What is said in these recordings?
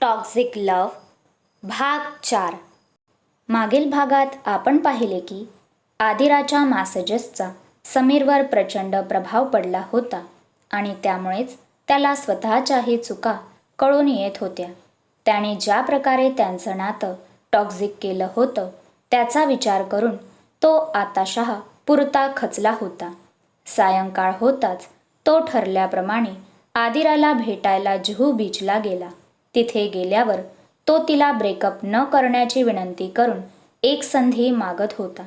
Toxic लव भाग चार. मागील भागात आपण पाहिले की आदिराच्या मासजसचा समीरवर प्रचंड प्रभाव पडला होता आणि त्यामुळेच त्याला स्वतःच्याही चुका कळून येत होत्या. त्याने ज्या प्रकारे त्यांचं नातं टॉक्झिक केलं होतं त्याचा विचार करून तो आताशहा पुरता खचला होता. सायंकाळ होताच तो ठरल्याप्रमाणे आदिराला भेटायला जुहू बीचला गेला. तिथे गेल्यावर तो तिला ब्रेकअप न करण्याची विनंती करून एक संधी मागत होता.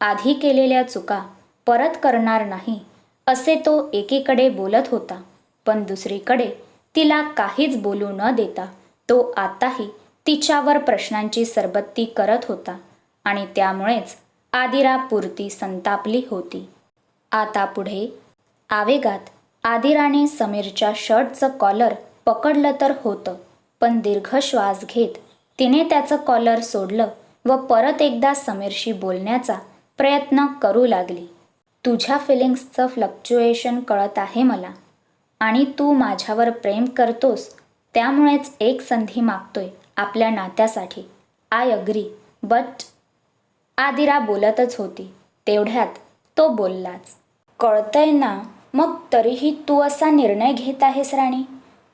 आधी केलेल्या चुका परत करणार नाही असे तो एकीकडे बोलत होता. पण दुसरीकडे तिला काहीच बोलू न देता तो आताही तिच्यावर प्रश्नांची सरबत्ती करत होता आणि त्यामुळेच आदिरा पुरती संतापली होती. आता पुढे आवेगात आदिराने समीरच्या शर्टचं कॉलर पकडलं तर होतं. पण दीर्घ श्वास घेत तिने त्याचं कॉलर सोडलं व परत एकदा समीरशी बोलण्याचा प्रयत्न करू लागली. तुझ्या फिलिंग्सचं फ्लक्च्युएशन कळत आहे मला आणि तू माझ्यावर प्रेम करतोस त्यामुळेच एक संधी मागतोय आपल्या नात्यासाठी. आय अग्री बट आदिरा बोलतच होती. तेवढ्यात तो बोललाच. कळतंय ना मग तरीही तू असा निर्णय घेत आहेस राणी?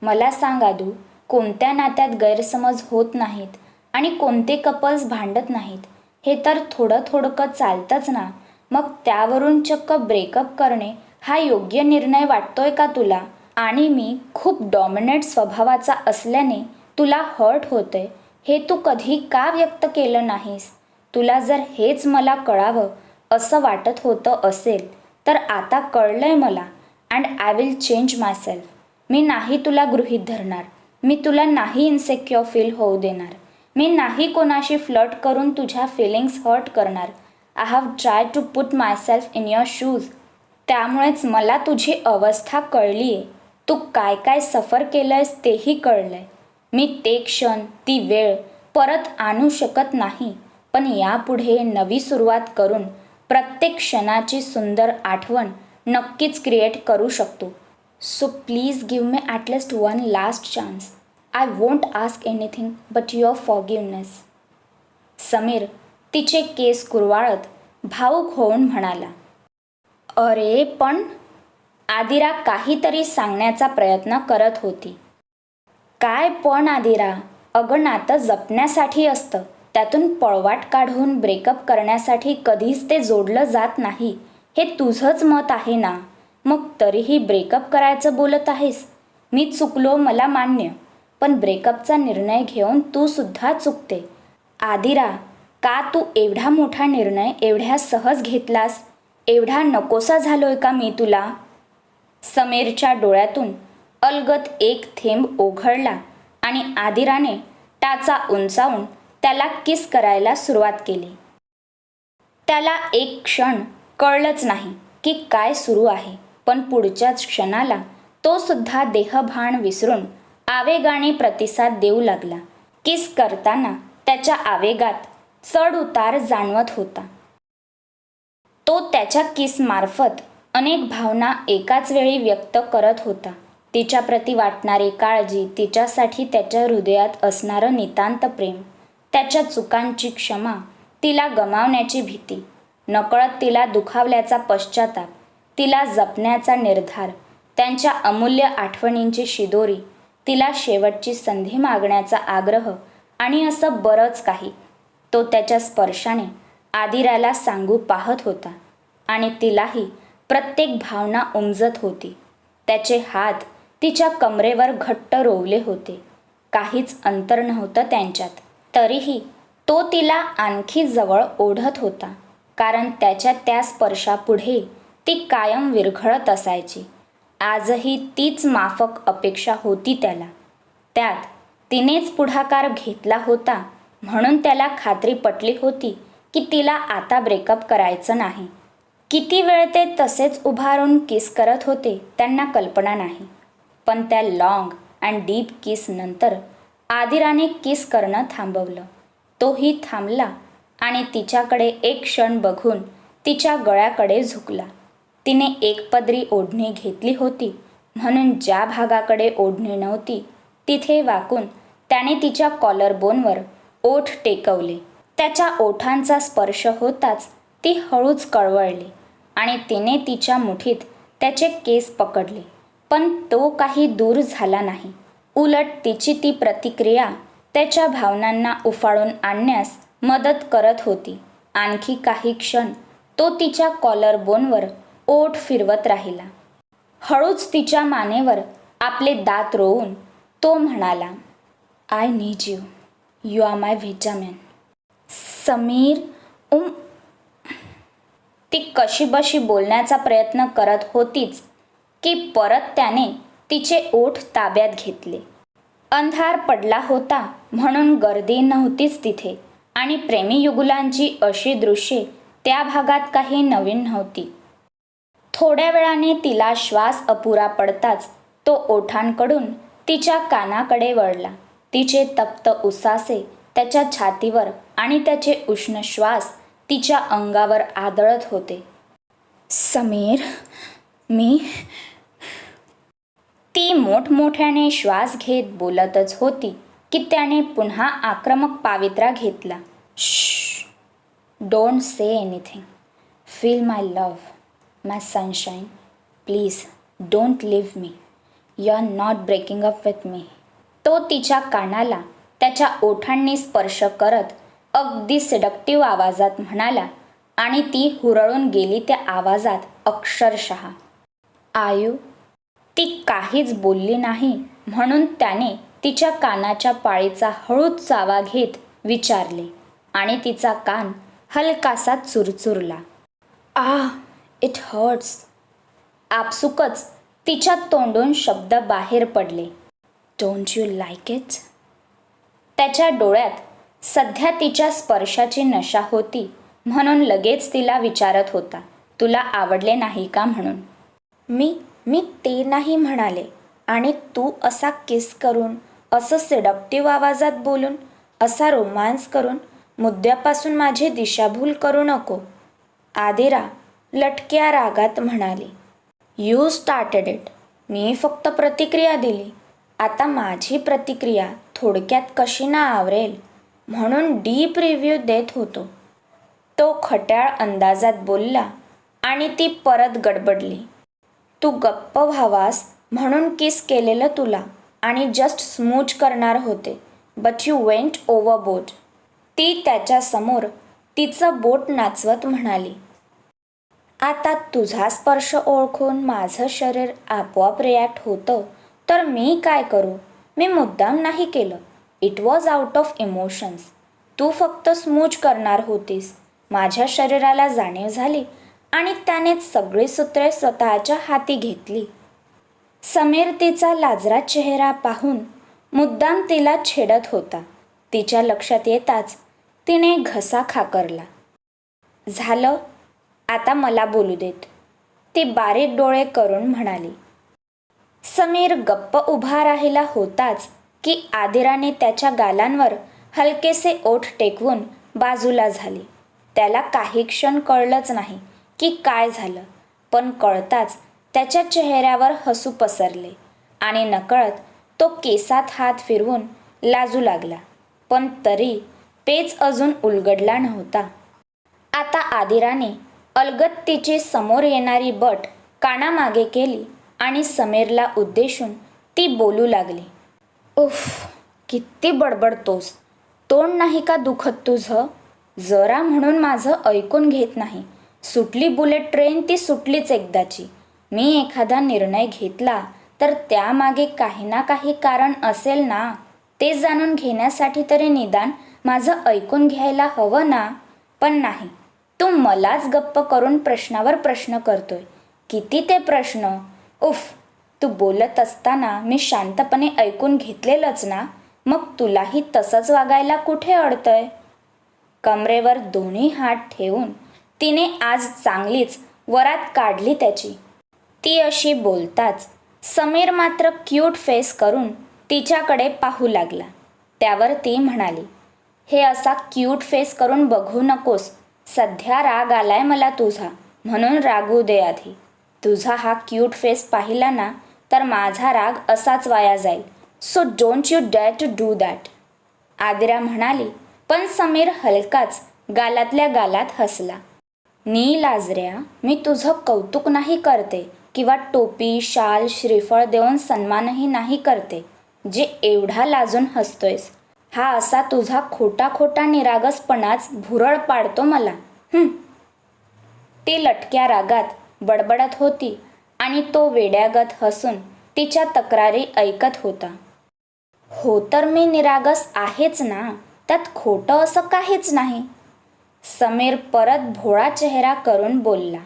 मला सांग आदू कोणत्या नात्यात गैरसमज होत नाहीत आणि कोणते कपल्स भांडत नाहीत हे तर थोडं थोडकं चालतंच ना. मग त्यावरून चक्क ब्रेकअप करणे हा योग्य निर्णय वाटतोय का तुला? आणि मी खूप डॉमिनेट स्वभावाचा असल्याने तुला हर्ट होतंय. हे तू कधी का व्यक्त केलं नाहीस? तुला जर हेच मला कळावं असं वाटत होतं असेल तर आता कळलंय मला. And I will change myself मी नाही तुला गृहीत धरणार. मी तुला नाही इन्सेक्युअर फील होऊ देणार. मी नाही कोणाशी फ्लट करून तुझ्या फिलिंग्स हर्ट करणार. I have try to put myself in your shoes त्यामुळेच मला तुझी अवस्था कळली आहे तू काय काय सफर केलं आहेस तेही कळलं आहे मी ते क्षण ती वेळ परत आणू शकत नाही. पण यापुढे नवी सुरुवात करून प्रत्येक क्षणाची सुंदर आठवण नक्कीच क्रिएट करू शकतो. So please give me at least one last chance I won't ask anything but your forgiveness Sameer तिचे केस कुरवाळत भाऊक होऊन म्हणाला अरे पण आदिरा काहीतरी सांगण्याचा प्रयत्न करत होती. काय पण आदिरा अगं नातं जपण्यासाठी असतं. त्यातून पळवाट काढून ब्रेकअप करण्यासाठी कधीच ते जोडलं जात नाही. हे तुझंच मत आहे ना? मग तरीही ब्रेकअप करायचं बोलत आहेस? मी चुकलो मला मान्य. पण ब्रेकअपचा निर्णय घेऊन तू सुद्धा चुकते. आदिरा का तू एवढा मोठा निर्णय एवढ्या सहज घेतलास? एवढा नकोसा झालोय का मी तुला? समीरच्या डोळ्यातून अलगत एक थेंब ओघळला आणि आदिराने टाचा उंचावून त्याला किस करायला सुरुवात केली. त्याला एक क्षण कळलंच नाही की काय सुरू आहे. पण पुढच्याच क्षणाला तो सुद्धा देहभान विसरून आवेगाने प्रतिसाद देऊ लागला. किस करताना त्याच्या आवेगात चढ उतार जाणवत होता. तो त्याच्या किसमार्फत अनेक भावना एकाच वेळी व्यक्त करत होता. तिच्याप्रती वाटणारी काळजी तिच्यासाठी त्याच्या हृदयात असणारं नितांत प्रेम त्याच्या चुकांची क्षमा तिला गमावण्याची भीती नकळत तिला दुखावल्याचा पश्चाताप तिला जपण्याचा निर्धार त्यांच्या अमूल्य आठवणींची शिदोरी तिला शेवटची संधी मागण्याचा आग्रह आणि असं बरंच काही तो त्याच्या स्पर्शाने आदिराला सांगू पाहत होता आणि तिलाही प्रत्येक भावना उमजत होती. त्याचे हात तिच्या कमरेवर घट्ट रोवले होते. काहीच अंतर नव्हतं त्यांच्यात. तरीही तो तिला आणखी जवळ ओढत होता कारण त्याच्या त्या स्पर्शापुढे ती कायम विरघळत असायची. आजही तीच माफक अपेक्षा होती त्याला. त्यात तिनेच पुढाकार घेतला होता म्हणून त्याला खात्री पटली होती की तिला आता ब्रेकअप करायचं नाही. किती वेळ ते तसेच उभारून किस करत होते त्यांना कल्पना नाही. पण त्या लाँग अँड डीप किस नंतर आदिराने किस करणं थांबवलं. तोही थांबला आणि तिच्याकडे एक क्षण बघून तिच्या गळ्याकडे झुकला. तिने एक पदरी ओढणी घेतली होती. म्हणून ज्या भागाकडे ओढणी नव्हती तिथे वाकून त्याने तिच्या कॉलरबोनवर ओठ टेकवले. त्याच्या ओठांचा स्पर्श होताच ती हळूच कळवळली आणि तिने तिच्या मुठीत त्याचे केस पकडले. पण तो काही दूर झाला नाही. उलट तिची ती प्रतिक्रिया त्याच्या भावनांना उफाळून आणण्यास मदत करत होती. आणखी काही क्षण तो तिच्या कॉलरबोनवर ओठ फिरवत राहिला. हळूच तिच्या मानेवर आपले दात रोवून तो म्हणाला I need you. You are my vitamin. Sameer um ती कशीबशी बोलण्याचा प्रयत्न करत होतीच की परत त्याने तिचे ओठ ताब्यात घेतले. अंधार पडला होता म्हणून गर्दी नव्हतीच तिथे आणि प्रेमीयुगुलांची अशी दृश्ये त्या भागात काही नवीन नव्हती. थोड्या वेळाने तिला श्वास अपुरा पडताच तो ओठांकडून तिच्या कानाकडे वळला. तिचे तप्त उसासे त्याच्या छातीवर आणि त्याचे उष्ण श्वास तिच्या अंगावर आदळत होते. समीर मी ती मोठमोठ्याने श्वास घेत बोलतच होती की त्याने पुन्हा आक्रमक पावित्रा घेतला. Don't say anything feel my love my sunshine please don't leave me you are not breaking up with me तो तिच्या कानाला त्याच्या ओठांनी स्पर्श करत अगदी सिडक्टिव्ह आवाजात म्हणाला आणि ती हुरळून गेली त्या आवाजात अक्षरशः. आयू ती काहीच बोलली नाही म्हणून त्याने तिच्या कानाच्या पाळीचा हळूच चावा घेत विचारले आणि तिचा कान हलकासा चुरचुरला. आ इट हर्ट्स आपसुकच तिच्या तोंडून शब्द बाहेर पडले. डोंट यू लाईक इट त्याच्या डोळ्यात सध्या तिच्या स्पर्शाची नशा होती म्हणून लगेच तिला विचारत होता तुला आवडले नाही का म्हणून? मी मी ते नाही म्हणाले. आणि तू असा किस करून असं सिडक्टिव्ह आवाजात बोलून असा रोमांस करून मुद्द्यापासून माझी दिशाभूल करू नको. आदिरा लटक्या रागात म्हणाली यू स्टार्टेड इट मी फक्त प्रतिक्रिया दिली. आता माझी प्रतिक्रिया थोडक्यात कशी ना आवरेल म्हणून डीप रिव्ह्यू देत होतो. तो खट्याळ अंदाजात बोलला आणि ती परत गडबडली. तू गप्प व्हावास म्हणून किस केलेलं तुला आणि जस्ट स्मूच करणार होते but you went overboard ती त्याच्यासमोर तिचं बोट नाचवत म्हणाली आता तुझा स्पर्श ओळखून माझं शरीर आपोआप रिॲक्ट होतं. तर मी काय करू? मी मुद्दाम नाही केलं. It was out of emotions तू फक्त स्मूज करणार होतीस. माझ्या शरीराला जाणीव झाली आणि त्याने सगळी सूत्रे स्वतःच्या हाती घेतली. समीर तिचा लाजरा चेहरा पाहून मुद्दाम तिला छेडत होता. तिच्या लक्षात येताच तिने घसा खाकरला. झालं? आता मला बोलू देत. ती बारीक डोळे करून म्हणाली समीर गप्प उभा राहिला होताच की आदिराने त्याच्या गालांवर हलकेसे ओठ टेकवून बाजूला झाली. त्याला काही क्षण कळलंच नाही की काय झालं पण कळताच त्याच्या चेहऱ्यावर हसू पसरले आणि नकळत तो केसात हात फिरवून लाजू लागला. पण तरी पेच अजून उलगडला नव्हता. आता आदिराने अलगत्तीची समोर येणारी बट कानामागे केली आणि समीरला उद्देशून ती बोलू लागली. उफ किती बडबडतोस. तोंड नाही का दुखत तुझं? जरा म्हणून माझं ऐकून घेत नाही. सुटली बुलेट ट्रेन ती सुटलीच एकदाची. मी एखादा निर्णय घेतला तर त्यामागे काही ना काही कारण असेल ना? ते जाणून घेण्यासाठी तरी निदान माझं ऐकून घ्यायला हवं ना? पण नाही. तू मलाच गप्प करून प्रश्नावर प्रश्न करतोय. किती ते प्रश्न? उफ तू बोलत असताना मी शांतपणे ऐकून घेतलेलंच ना? मग तुलाही तसंच वागायला कुठे अडतंय? कमरेवर दोन्ही हात ठेवून तिने आज चांगलीच वरात काढली त्याची. ती अशी बोलताच समीर मात्र क्यूट फेस करून तिच्याकडे पाहू लागला. त्यावर ती म्हणाली हे असा क्यूट फेस करून बघू नकोस. सध्या राग आलाय मला तुझा म्हणून रागू दे आधी. तुझा हा क्यूट फेस पाहिला ना तर माझा राग असाच वाया जाईल. So don't you dare to do that Adira म्हणाली पण समीर हलकाच गालातल्या गालात हसला. नी लाजऱ्या मी तुझं कौतुक नाही करते किंवा टोपी शाल श्रीफळ देऊन सन्मानही नाही करते जे एवढा लाजून हसतोयस. हा असा तुझा खोटा खोटा निरागसपणाच भुरळ पाडतो मला. ती लटक्या रागात बडबडत होती आणि तो वेड्यागत हसून तिच्या तक्रारी ऐकत होता. हो तर मी निरागस आहेच ना? त्यात खोटं असं काहीच नाही. समीर परत भोळा चेहरा करून बोलला.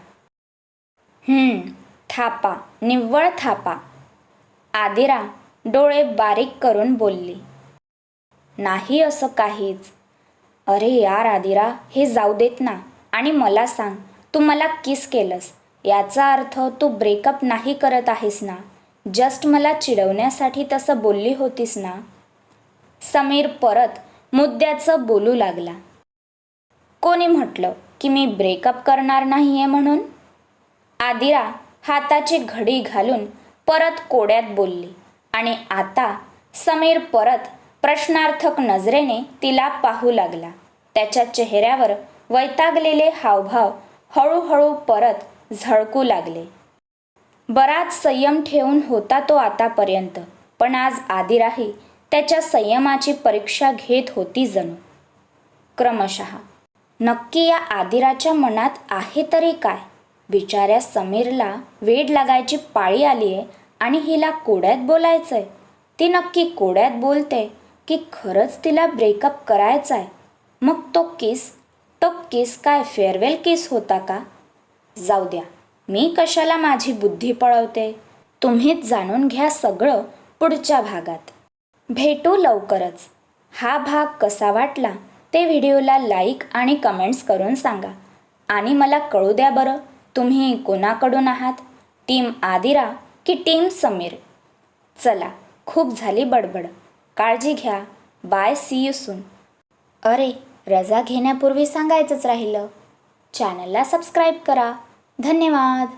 हम्म थापा निव्वळ थापा. आदिरा डोळे बारीक करून बोलली. नाही असं काहीच. अरे यार आदिरा हे जाऊ देत ना. आणि मला सांग तू मला किस केलंस? याचा अर्थ तू ब्रेकअप नाही करत आहेस ना? जस्ट मला चिडवण्यासाठी तसं बोलली होतीस ना? समीर परत मुद्द्याचं बोलू लागला. कोणी म्हटलं की मी ब्रेकअप करणार नाही आहे म्हणून? आदिरा हाताची घडी घालून परत कोड्यात बोलली. आणि आता समीर परत प्रश्नार्थक नजरेने तिला पाहू लागला. त्याच्या चेहऱ्यावर वैतागलेले हावभाव हळूहळू परत झळकू लागले. बराच संयम ठेवून होता तो आतापर्यंत पण आज आदिराही त्याच्या संयमाची परीक्षा घेत होती जणू. क्रमशः नक्की या आदिराच्या मनात आहे तरी काय? बिचाऱ्या समीरला वेड लागायची पाळी आली आहे आणि हिला कोड्यात बोलायचंय? ती नक्की कोड्यात बोलते? की खरंच तिला ब्रेकअप करायचा आहे. मग तो किस तो किस काय फेअरवेल किस होता का? जाऊ द्या मी कशाला माझी बुद्धी पळवते? तुम्हीच जाणून घ्या सगळं पुढच्या भागात. भेटू लवकरच. हा भाग कसा वाटला ते व्हिडिओला लाईक आणि कमेंट्स करून सांगा. आणि मला कळू द्या बरं तुम्ही कोणाकडून आहात? टीम आदिरा की टीम समीर? चला खूप झाली बडबड. काळजी घ्या. Bye see you soon. अरे रजा घेण्यापूर्वी सांगायचंच राहिलं. चॅनलला सबस्क्राईब करा. धन्यवाद.